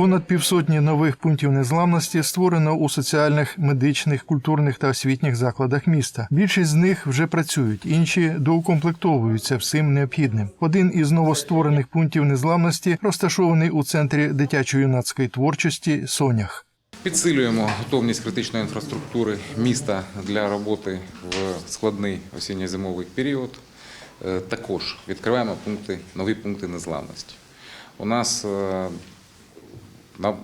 Понад півсотні нових пунктів незламності створено у соціальних, медичних, культурних та освітніх закладах міста. Більшість з них вже працюють, інші доукомплектовуються всім необхідним. Один із новостворених пунктів незламності розташований у центрі дитячо-юнацької творчості Сонях. Підсилюємо готовність критичної інфраструктури міста для роботи в складний осінньо-зимовий період. Е, Також відкриваємо пункти, нові пункти незламності. У нас е, на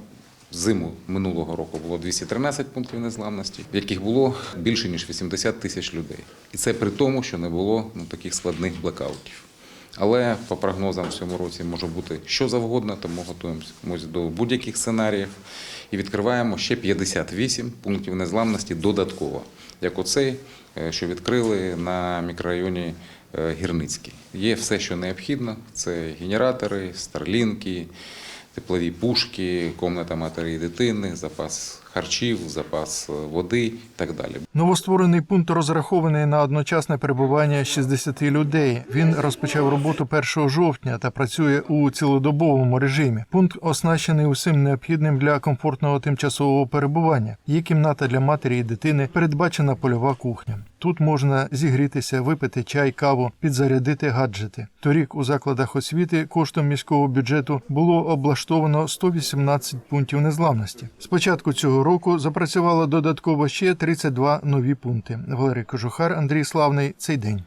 зиму минулого року було 213 пунктів незламності, в яких було більше ніж 80 тисяч людей. І це при тому, що не було ну, таких складних блекаутів. Але по прогнозам в цьому році може бути що завгодно, тому готуємося до будь-яких сценаріїв і відкриваємо ще 58 пунктів незламності додатково, як оцей, е, що відкрили на мікрорайоні е, Гірницький. Є все, що необхідно: це генератори, старлінки, теплові пушки, комната матері і дитини, запас харчів, запас е, води і так далі. Новостворений пункт розрахований на одночасне перебування 60 людей. Він розпочав роботу 1 жовтня та працює у цілодобовому режимі. Пункт оснащений усім необхідним для комфортного тимчасового перебування. Є кімната для матері і дитини, передбачена польова кухня. Тут можна зігрітися, випити чай, каву, підзарядити гаджети. Торік у закладах освіти коштом міського бюджету було облаштовано 118 пунктів незламності. З початку цього року запрацювало додатково ще 32 нові пункти. Валерій Кожухар, Андрій Славний. Цей день.